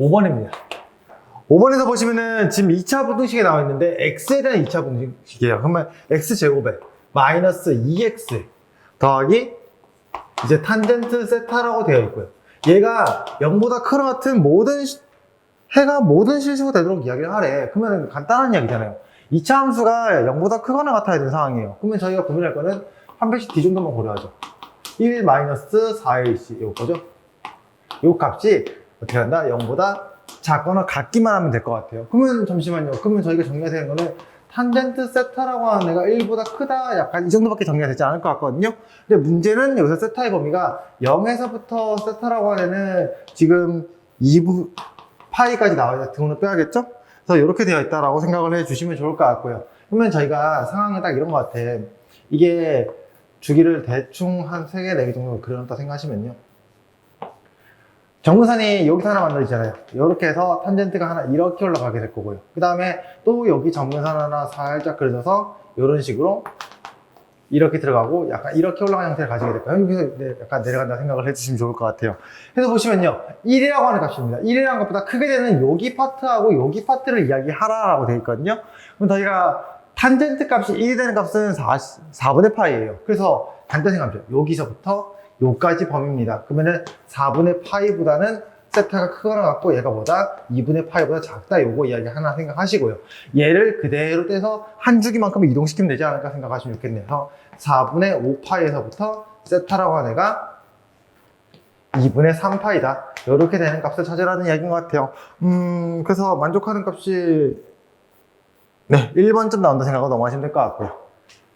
5번입니다. 5번에서 보시면은 지금 2차 분등식에 나와 있는데 x에 대한 2차 분등식이에요. 그러면 x제곱에 마이너스 2x 더하기 이제 탄젠트 세타라고 되어 있고요. 얘가 0보다 크나 같은 모든 시- 해가 모든 실수가 되도록 이야기를 하래. 그러면 간단한 이야기잖아요. 2차 함수가 0보다 크거나 같아야 되는 상황이에요. 그러면 저희가 고민할 거는 한 배씩 d 정도만 고려하죠. 1 마이너스 4ac 이거죠. 이 값이 어떻게 한다? 0보다 작거나 같기만 하면 될 것 같아요. 그러면 잠시만요. 그러면 저희가 정리가 되는 거는 탄젠트 세타라고 하는 애가 1보다 크다 약간 이 정도밖에 정리가 되지 않을 것 같거든요. 근데 문제는 여기서 세타의 범위가 0에서부터 세타라고 하는 애는 지금 2부 파이까지 나와야 등호는 빼야겠죠? 그래서 이렇게 되어 있다라고 생각을 해 주시면 좋을 것 같고요. 그러면 저희가 상황이 딱 이런 것 같아. 이게 주기를 대충 한 3개, 4개 정도 그려놨다 생각하시면요. 정근선이 여기서 하나 만들어지잖아요. 이렇게 해서 탄젠트가 하나 이렇게 올라가게 될 거고요. 그 다음에 또 여기 정근선 하나 살짝 그려져서 이런 식으로 이렇게 들어가고 약간 이렇게 올라가는 형태를 가지게 될 거예요. 여기서 네, 약간 내려간다 생각을 해주시면 좋을 것 같아요. 그래서 보시면요. 1이라고 하는 값입니다. 1이라는 것보다 크게 되는 여기 파트하고 여기 파트를 이야기하라라고 되어 있거든요. 그럼 저희가 탄젠트 값이 1이 되는 값은 4, 4분의 파이예요. 그래서 간단히 생각하죠. 여기서부터 요까지 범위입니다. 그러면은 4분의 파이보다는 세타가 크거나 같고 얘가 보다 2분의 파이보다 작다 요거 이야기 하나 생각하시고요. 얘를 그대로 떼서 한 주기만큼 이동시키면 되지 않을까 생각하시면 좋겠네요. 그래서 4분의 5파이에서부터 세타라고 하는 애가 2분의 3파이다. 이렇게 되는 값을 찾으라는 이야기인 것 같아요. 음, 그래서 만족하는 값이 네, 1번쯤 나온다 생각하고 넘어가시면 될 것 같고요.